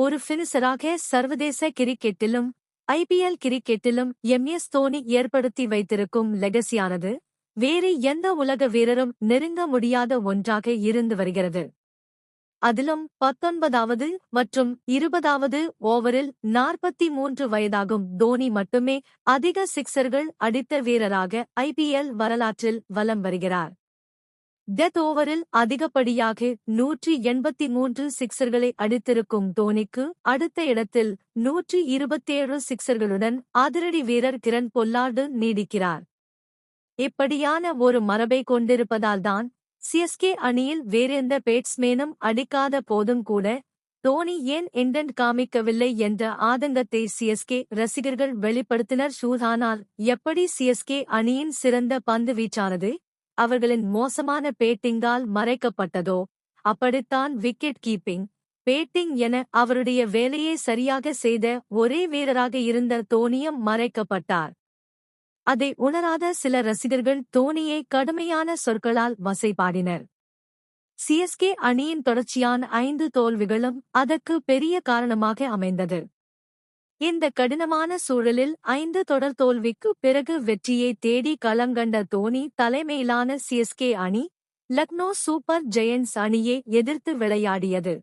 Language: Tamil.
ஒரு ஃபினிசராக சர்வதேச கிரிக்கெட்டிலும் ஐபிஎல் கிரிக்கெட்டிலும் எம்எஸ் தோனி ஏற்படுத்தி வைத்திருக்கும் லெகசியானது வேறு எந்த உலக வீரரும் நெருங்க முடியாத ஒன்றாக இருந்து வருகிறது. அதிலும் பத்தொன்பதாவது மற்றும் இருபதாவது ஓவரில் நாற்பத்தி மூன்று வயதாகும் தோனி மட்டுமே அதிக சிக்சர்கள் அடித்த வீரராக ஐபிஎல் வரலாற்றில் வலம் வருகிறார். டெத் ஓவரில் அதிகப்படியாக நூற்றி எண்பத்தி மூன்று சிக்சர்களை அடித்திருக்கும் தோனிக்கு அடுத்த இடத்தில் நூற்றி இருபத்தேழு சிக்சர்களுடன் அதிரடி வீரர் கிரண் பொல்லார்டு நீடிக்கிறார். இப்படியான ஒரு மரபை கொண்டிருப்பதால்தான் சிஎஸ்கே அணியில் வேறெந்த பேட்ஸ்மேனும் அடிக்காத போதும் கூட தோனி ஏன் இண்டன்ட் காமிக்கவில்லை என்ற ஆதங்கத்தை சிஎஸ்கே ரசிகர்கள் வெளிப்படுத்தினர். சூதானால் எப்படி சிஎஸ்கே அணியின் சிறந்த பந்து வீச்சானது? அவர்களின் மோசமான பேட்டிங்கால் மறைக்கப்பட்டதோ அப்படித்தான் விக்கெட் கீப்பிங் பேட்டிங் என அவருடைய வேலையை சரியாக செய்த ஒரே வீரராக இருந்த தோனியும் மறைக்கப்பட்டார். அதை உணராத சில ரசிகர்கள் தோனியை கடுமையான சொற்களால் வசைபாடினர். சிஎஸ்கே அணியின் தொடர்ச்சியான ஐந்து தோல்விகளும் அதற்கு பெரிய காரணமாக அமைந்தது. இந்த கடினமான சூழலில் ஐந்து தொடர் தோல்விக்கு பிறகு வெற்றியை தேடி களங்கண்ட தோனி தலைமையிலான சிஎஸ்கே அணி லக்னோ சூப்பர் ஜெயண்ட்ஸ் அணியை எதிர்த்து விளையாடியது.